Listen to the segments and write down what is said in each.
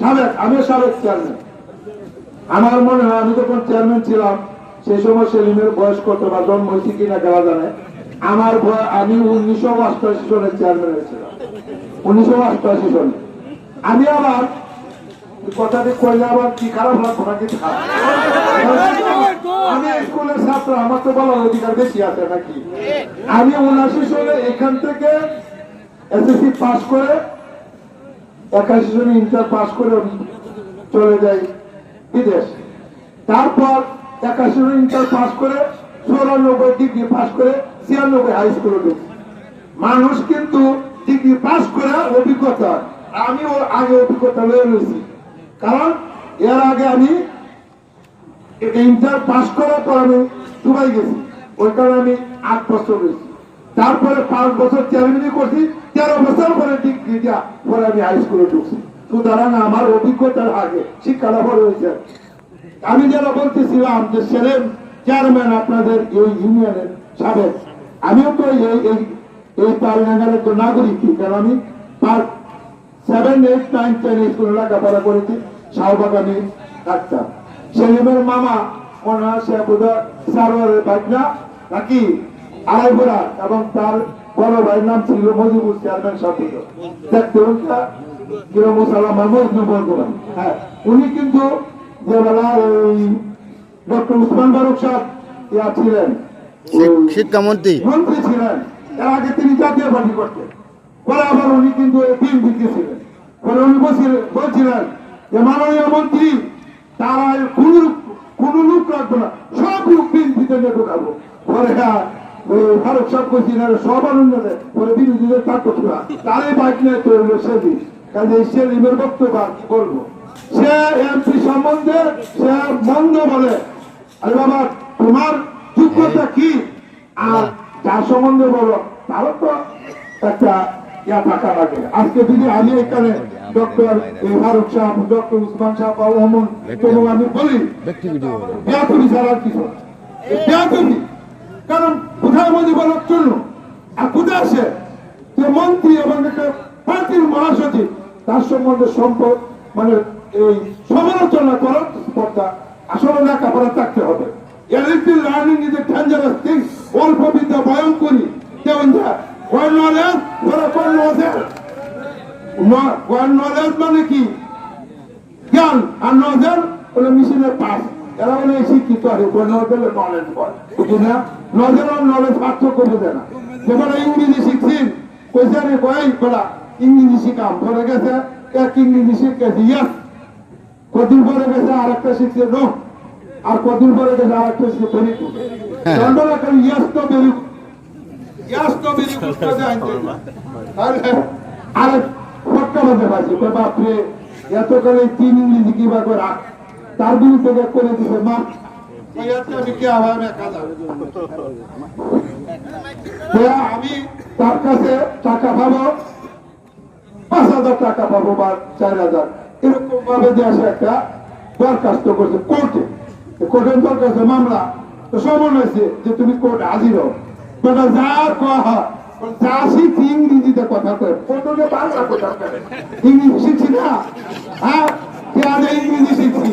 সাবেক, আমি সাবেক চেয়ারম্যান আমার মনে হয়, আমি যখন চেয়ারম্যান ছিলাম, সেই সময় সেলিমের বয়স কত বা জন্ম হয়েছে কিনা কেনা জানে। আমার বয়- আমি উনিশশো অষ্টআশি সনের চেয়ারম্যান হয়েছিলাম উনিশশো অষ্টআশি সনে। আমি আবার কথাটি কইলে আবার কি খারাপ লাগবো নাকি? আমি স্কুলের ছাত্র, আমার তো বলার অধিকার বেশি আছে নাকি? আমি উনআশি সালে এখান থেকে এসএসসি পাস করে একাশি সালে ইন্টার পাস করে চলে যাই বিদেশ। তারপর একাশি সালে ইন্টার পাস করে চৌরানব্বই ডিগ্রি পাস করে ছিয়ানব্বই হাই স্কুলে ঢুকি মানুষ কিন্তু ডিগ্রি পাস করে অভিজ্ঞতা, আমি ওর আগে অভিজ্ঞতা লয়ে রয়েছি কারণ এর আগে আমি ইন্টার পাস করার পর আমি দুবাই গেছি, ওই কারণে আমি আট বছর রয়েছি। তারপরে পাঁচ বছর চেয়ারম্যানি করছি তেরো বছর পরে ডিগ্রি দিয়া পরে আমি হাই স্কুলে ঢুকছি। সুতরাং আমার অভিজ্ঞতার আগে শিক্ষালাভ রয়েছে আমি যেন বলতেছিলাম যে, সেলেম চেয়ারম্যান আপনাদের এই ইউনিয়নের সাবেক। আমিও তো এই এই পালনাগারের তো নাগরিক, কারণ আমি পার সেভেন এইট নাইন টেন স্কুলে লেখাপড়া করেছি, শাহবাগানে ডাক্তার সেলিমের মামা হয় সে বোধ সারোয়ারের বাগনা নাকি আড়াইপুরা এবং তার বড় ভাইয়ের নাম ছিল মজিবুর চেয়ারম্যান বর্ধমান হ্যাঁ উনি কিন্তু যে বেলা ওই ডক্টর উসমান ফারুক সাহেব ইয়া ছিলেন শিক্ষামন্ত্রী। মন্ত্রী ছিলেন এর আগে তিনি জাতীয় পার্টি করতেন। পরে আবার উনি কিন্তু বিএনপিতে ছিলেন। পরে উনি বলছিলেন যে মাননীয় মন্ত্রী তারা কোন কোন লোক রাখব না সব লোক বিএনপিতে নিয়ে ঢোকাবো। পরে হ্যাঁ ফারুক সাহেব কইছিলেন সব আনন্দ দেয় পরে বিরোধীদের তার করছিল। তারই বাইক নিয়ে তৈরি সেদিন। কাজে সেলিমের বক্তব্য আর কি বলব? সে এমপি সম্বন্ধে সে মন্দ বলে। আরে বাবা তোমার যোগ্যতা কি? আর যার সম্বন্ধে বলো তারও তো একটা ইয়া থাকা লাগে। আজকে যদি আমি এখানে ডক্টর ফারুক সাহেব ডক্টর উসমান সাহেব বা অমন এবং আমি বলি বেয়াতুরি ছাড়া আর কিছু কারণ প্রধানমন্ত্রী বলার জন্য। আর কোথায় আসে যে মন্ত্রী এবং একটা পার্টির মহাসচিব, তার সম্বন্ধে সম্পদ মানে এই সমালোচনা করার স্পর্ধা আসলে লেখাপড়া থাকতে হবে। A little learning is a dangerous thing. অল্প বিদ্যা ভয়ঙ্করী যেমন ওয়ান নলেজ মানে কি? জ্ঞান। আর নজর হলো মেশিনের পাস এরা বলে শিক্ষিত আর কোন নজর নলেজ বলে। বুঝি না নজর আর নলেজ পার্থক্য বোঝে না। যেমন ইংরেজি শিখছেন কইছে রে কই বলা ইংরেজি শিখাম। পরে গেছে এক ইংরেজি শিখেছে ইয়াস। কদিন পরে গেছে আর একটা শিখছে নো। আর কদিন পরে গেছে আর একটা শিখছে ভেরি গুড দণ্ডলা ইয়াস তো ভেরি ইয়াস তো গুড কথা আনতে তাহলে আর ফটকা পারছি বাপরে এতকালে তিন ইংরেজি কি বা করে রাখ? তার বিরুদ্ধে যে করে দিছে মা আমি তার কাছে টাকা পাবো, পাঁচ হাজার টাকা পাবো বা চার হাজার, এরকম ভাবে দেশে একটা দরখাস্ত করছে কোর্টে। কোর্টের দরখাস্ত মামলা, তো সমন হয়েছে যে তুমি কোর্ট হাজির হও। বেটা যা কয়া হয়, যা ইংরেজিতে কথা কয় কোর্টে বাংলা কথা ইংরেজি শিখছি না? হ্যাঁ ইংরেজি শিখছি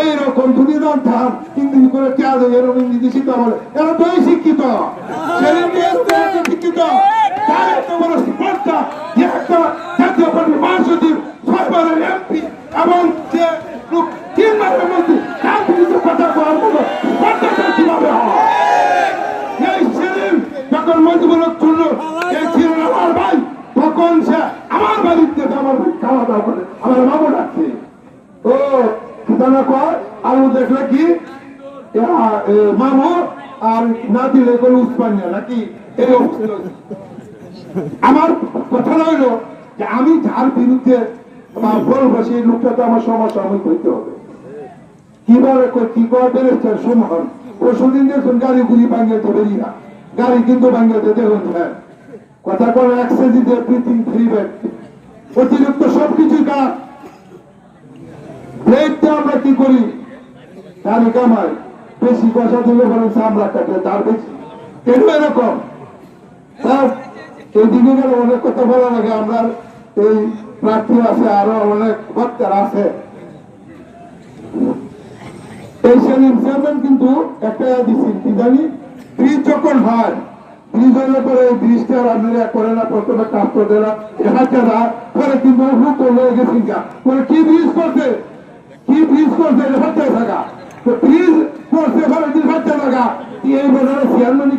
এইরকম দাম থাম ইংরেজি করে আগে এরকম ইংরেজি শিখতে বলে এরা তো শিক্ষিত। ছেলে মেয়ে শিক্ষিত। যখন মন্ত্রীমূলক তুললো এই আমার ভাই, তখন সে আমার বাড়িতে আমার খাওয়া দাওয়া করে, আমার মামু ডাকছে ও কিতানা কয় আলু দেখলে কি? মামু আর না দিলে কোনো উৎপান্না নাকি? আমার কথা রইল যে আমি যার বিরুদ্ধে সেই লোকটা তো আমার সমসাময়িক হইতে হবে। কীভাবে কি করে বেরেছেন সুমন পরশুদিন দেখুন গাড়ি গুড়ি বাঙ্গাতে বেরিয়ে গাড়ি কিন্তু বাঙ্গাতে দেখুন হ্যাঁ। কথা করে এক্সেজিতে ব্রিথিং ফ্রি ব্যাগ অতিরিক্ত সবকিছুই ব্লেডটা আমরা কি করি? গাড়ি কামাই। বেশি পয়সা দিলে বরং চামড়া কাটে তার বেশি। কেন এরকম? স্যার এইদিকে গেলে অনেক কথা বলা লাগে। আমরা এই প্রার্থী আছে, আরও অনেক বক্তার আছে। এই চেয়ারম্যান কিন্তু একটা কি জানি? ব্রিজ যখন হয়, ব্রিজ হলে পরে এই ব্রিজটা আপনারা করে না, প্রথমে কাজ করতে না না পরে কিন্তু হুক পরে কি ব্রিজ করছে তো এই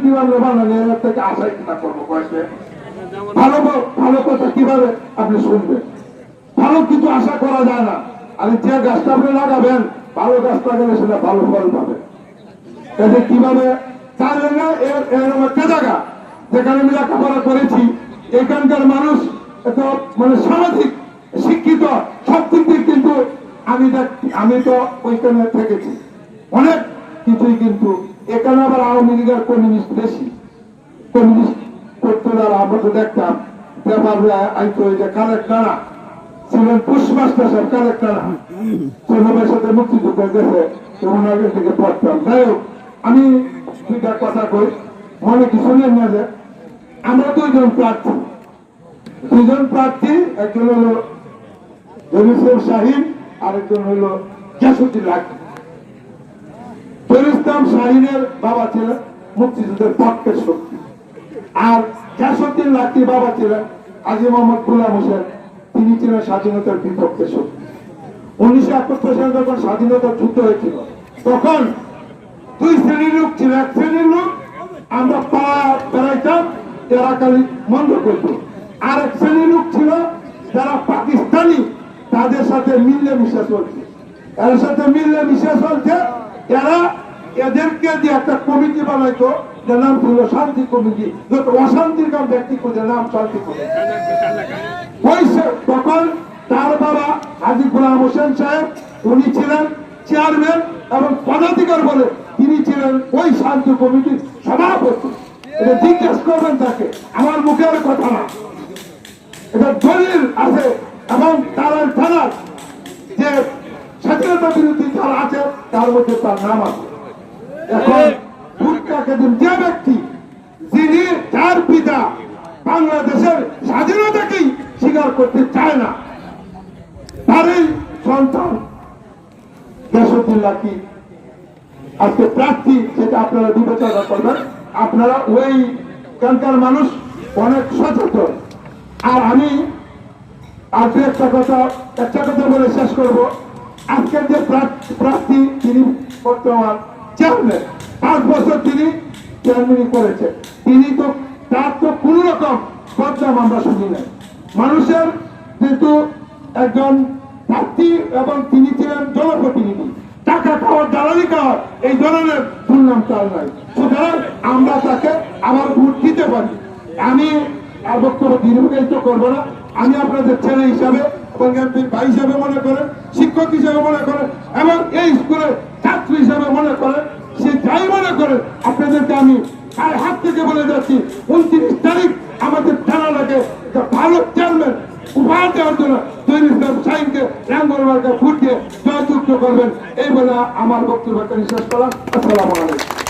কীভাবে থেকে আশাই কিনা করব ভালো ভালো কথা কীভাবে আপনি শুনবেন? ভালো কিছু আশা করা যায় না। যে গাছটা আপনি লাগাবেন, ভালো সেটা ভালো ফল পাবে। কীভাবে? তার এরকম একটা জায়গা। যেখানে আমি লেখাপড়া করেছি, এখানকার মানুষ এত মানে সামাজিক, শিক্ষিত, সব দিক দিয়ে কিন্তু আমি আমি তো ওইখানে থেকেছি। অনেক কিছুই কিন্তু এখানে আবার আওয়ামী লীগের কমিউনিস্ট বেশি। কমিউনিস্ট করতে আমরা তো দেখতাম আইতো যে ছিলেন কানা চন্দ্রবাইয়ের সাথে মুক্তিযুদ্ধ গেছে কাছ থেকে পড়তাম। যাই হোক, আমি দুইটা কথা কই। মনে কিছু নেই না যে আমরা দুইজন প্রার্থী। দুইজন প্রার্থী, একজন হলো জমিসের শাহিন আরেকজন হলো জাসুদ্দিন লাকি ফেরিস্তাম শাহিনের বাবা ছিলেন মুক্তিযুদ্ধের পক্ষের শক্তি। আর জাসুদ্দিন লাকি বাবা ছিলেন আজি মোহাম্মদ গুলাম হোসেন, তিনি ছিলেন স্বাধীনতার বিপক্ষে শক্তি। উনিশশো একাত্তর সালে যখন স্বাধীনতার যুদ্ধ হয়েছিল, তখন দুই শ্রেণির লোক ছিল, এক শ্রেণির লোক, আমরা পাড়া বেড়াইতাম এলাকালি বন্ধ করতো। আর এক শ্রেণির লোক ছিল যারা পাকিস্তানি তাদের সাথে মিললে মিশে চলছে। এর সাথে মিললে মিশে চলছে, এরা এদেরকে দিয়ে একটা কমিটি বানাইতো, যার নাম ছিল শান্তি কমিটি, যত অশান্তির কাম ব্যক্তি করে নাম শান্তি কমিটি। তখন তার বাবা হাজি গোলাম হোসেন সাহেব, উনি ছিলেন চেয়ারম্যান এবং পদাধিকার বলে তিনি ছিলেন ওই শান্তি কমিটির সভাপতি। এটা জিজ্ঞেস করবেন তাকে, আমার মুখের কথা না। এটা দলিল আছে। এবং তারা থানার যে স্বাধীনতা বিরোধী যারা আছে তার মধ্যে তার নাম আছে। এখন ভুট্টাকে দিন যে ব্যক্তি যিনি যার পিতা বাংলাদেশের স্বাধীনতাকেই স্বীকার করতে চায় না তারই সন্তান দেশদ্দিন কি? আজকে প্রার্থী সেটা আপনারা বিবেচনা করবেন। আপনারা ওই এখানকার মানুষ অনেক সচেতন। আর আমি আর দু একটা কথা একটা কথা বলে শেষ করব। আজকের যে প্রার্থী তিনি বর্তমান চেয়ারম্যান পাঁচ বছর তিনি চেয়ারম্যানই করেছে তিনি তো, তার তো কোন রকম বদনাম আমরা শুনি নাই। মানুষের কিন্তু একজন প্রার্থী এবং তিনি ছিলেন জনপ্রতিনিধি, টাকা খাওয়ার দালালি খাওয়ার এই ধরনের দুর্নাম তার নাই। সুতরাং আমরা তাকে আবার ভোট দিতে পারি। আমি আর বক্তব্য দীর্ঘায়িত করব না। আমি আপনাদের ছেলে হিসাবে ভাই হিসাবে মনে করেন, শিক্ষক হিসাবে মনে করেন, এবং এই স্কুলের ছাত্র হিসাবে মনে করেন, সে যাই মনে করেন, আপনাদেরকে আমি আর হাত থেকে বলে যাচ্ছি, উনত্রিশ তারিখ আমাদের থানা লাগে একটা ভালো চেয়ারম্যান উপহার দেওয়ার জন্য তৈরি ইসলাম সাইনকে ভোট দিয়ে জয়যুক্ত করবেন। এই বলে আমার বক্তব্য শেষ করলাম। আসসালামু আলাইকুম।